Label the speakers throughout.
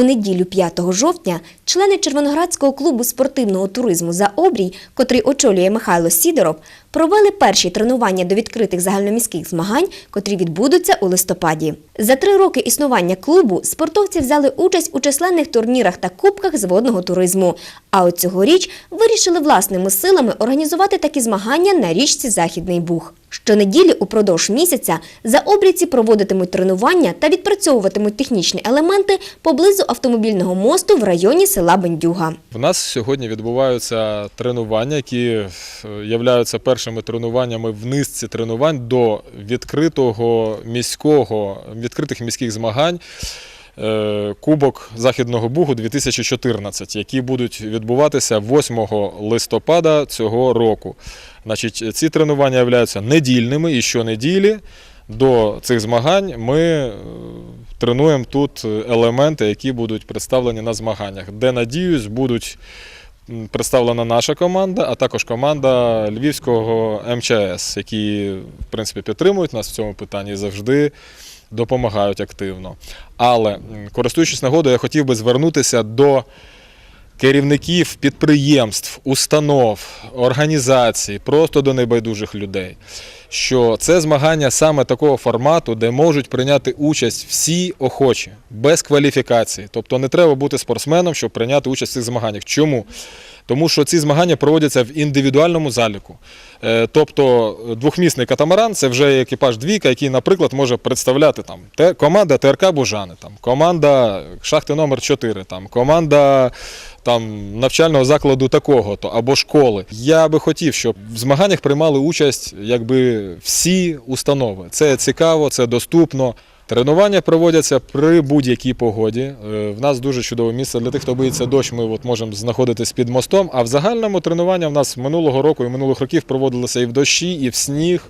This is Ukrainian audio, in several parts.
Speaker 1: У неділю 5 жовтня члени Червоноградського клубу спортивного туризму за обрій, котрий очолює Михайло Сідоров, провели перші тренування до відкритих загальноміських змагань, котрі відбудуться у листопаді. За три роки існування клубу спортовці взяли участь у численних турнірах та кубках з водного туризму. А от цьогоріч вирішили власними силами організувати такі змагання на річці Західний Буг. Щонеділі упродовж місяця за обрійці проводитимуть тренування та відпрацьовуватимуть технічні елементи поблизу автомобільного мосту в районі села Бендюга.
Speaker 2: В нас сьогодні відбуваються тренування, які е, являються першими тренуваннями в низці тренувань до відкритого міського відкритих міських змагань. е, Кубок Західного Бугу 2014, які будуть відбуватися 8 листопада цього року. Значить, ці тренування являються недільними і щонеділі до цих змагань ми е, тренуємо тут елементи, які будуть представлені на змаганнях, де, надіюсь, будуть представлена наша команда, а також команда Львівського МЧС, які, в принципі, підтримують нас в цьому питанні завжди допомагають активно. Але, користуючись нагодою, я хотів би звернутися до керівників підприємств, установ, організацій, просто до небайдужих людей. Що це змагання саме такого формату, де можуть прийняти участь всі охочі, без кваліфікації. Тобто не треба бути спортсменом, щоб прийняти участь в цих змаганнях. Чому? Тому що ці змагання проводяться в індивідуальному заліку. Е, Тобто двохмісний катамаран це вже екіпаж двійка, який, наприклад, може представляти там команда ТРК Бужани, там, команда шахти номер 4 там, команда там, навчального закладу такого-то або школи. Я би хотів, щоб в змаганнях приймали участь якби всі установи. Це цікаво, це доступно. Тренування проводяться при будь-якій погоді. Е, В нас дуже чудове місце для тих, хто боїться дощ. Ми от можемо знаходитись під мостом. А в загальному тренування в нас минулого року і минулих років проводилися і в дощі, і в сніг.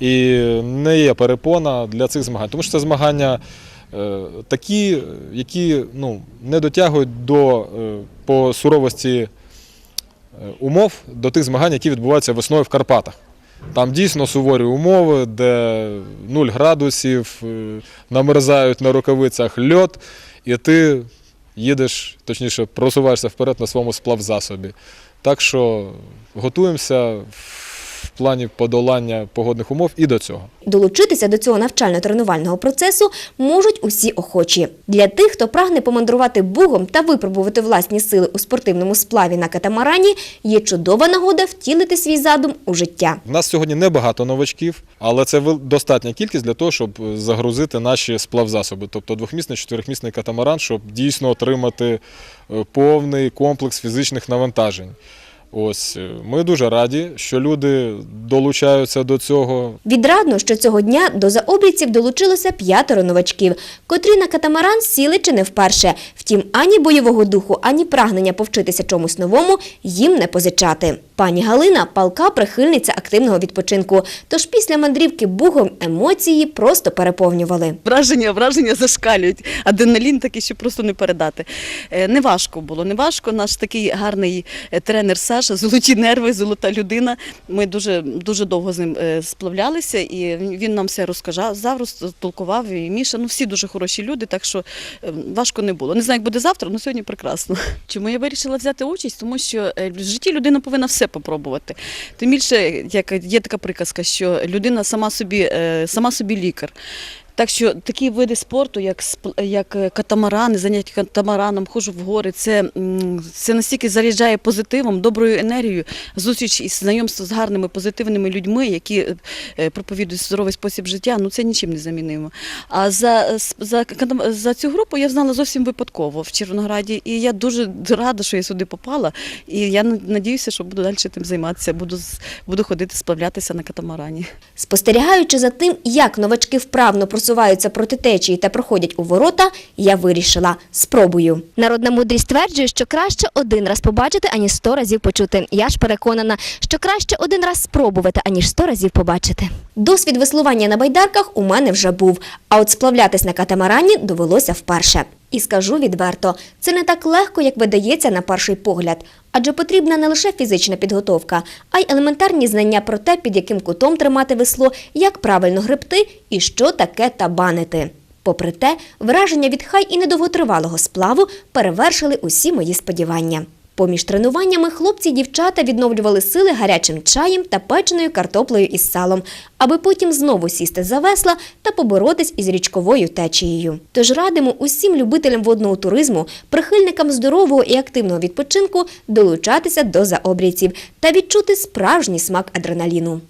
Speaker 2: І не є перепона для цих змагань. Тому що це змагання е, такі, які ну, не дотягують до е, по суровості умов до тих змагань, які відбуваються весною в Карпатах. Там дійсно суворі умови, де 0 градусів, е, намерзають на рукавицях льот, і ти їдеш, точніше, просуваєшся вперед на своєму сплавзасобі. Так що готуємося в плані подолання погодних умов і до цього.
Speaker 1: Долучитися до цього навчально-тренувального процесу можуть усі охочі. Для тих, хто прагне помандрувати бугом та випробувати власні сили у спортивному сплаві на катамарані, є чудова нагода втілити свій задум у життя.
Speaker 2: У нас сьогодні небагато новачків, але це достатня кількість для того, щоб е, загрузити наші сплавзасоби, тобто двохмісний, чотирьохмісний катамаран, щоб дійсно отримати е, повний комплекс фізичних навантажень. Ось е, ми дуже раді, що люди долучаються до цього.
Speaker 1: Відрадно, що цього дня до заобрійців долучилося п'ятеро новачків, котрі на катамаран сіли чи не вперше. Втім, ані бойового духу, ані прагнення повчитися чомусь новому їм не позичати. Пані Галина палка прихильниця активного відпочинку. Тож після мандрівки бугом емоції просто переповнювали.
Speaker 3: Враження, враження зашкалюють. Адреналін такий, що просто не передати. Е, Неважко було, неважко. Наш такий гарний е, тренер Саша, золоті нерви, золота людина. Ми дуже, дуже довго з ним е, сплавлялися, і він- нам все розказав, розтолкував, і Міша. Ну, всі дуже хороші люди, так що е, важко не було. Не знаю, як буде завтра, але сьогодні прекрасно. Чому я вирішила взяти участь? Тому що е, в житті людина повинна все попробувати. Тим більше, як є така приказка, що людина сама собі, сама собі лікар. Так що такі види спорту, як як е, катамарани, заняття катамараном, ходжу в гори, це, це настільки заряджає позитивом, доброю енергією, зустріч і знайомство з гарними позитивними людьми, які е, е, проповідують здоровий спосіб життя. Ну це нічим не замінимо. А за, за, за цю групу я знала зовсім випадково в Червонограді, і я дуже рада, що я сюди попала. І я надіюся, що буду далі тим займатися. Буду буду ходити сплавлятися на катамарані.
Speaker 1: Спостерігаючи за тим, як новачки вправно просуваються проти течії та проходять у ворота, я вирішила – спробую. Народна мудрість стверджує, що краще один раз побачити, аніж сто разів почути. Я ж переконана, що краще один раз спробувати, аніж сто разів побачити. Досвід веслування на байдарках у мене вже був, а от сплавлятись на катамарані довелося вперше. І скажу відверто, це не так легко, як видається на перший погляд. Адже потрібна не лише фізична підготовка, а й елементарні знання про те, під яким кутом тримати весло, як правильно гребти і що таке табанити. Попри те, враження від хай і недовготривалого сплаву перевершили усі мої сподівання. Поміж тренуваннями хлопці й дівчата відновлювали сили гарячим чаєм та печеною картоплею із салом, аби потім знову сісти за весла та поборотись із річковою течією. Тож радимо усім любителям водного туризму, прихильникам здорового і активного відпочинку долучатися до заобрійців та відчути справжній смак адреналіну.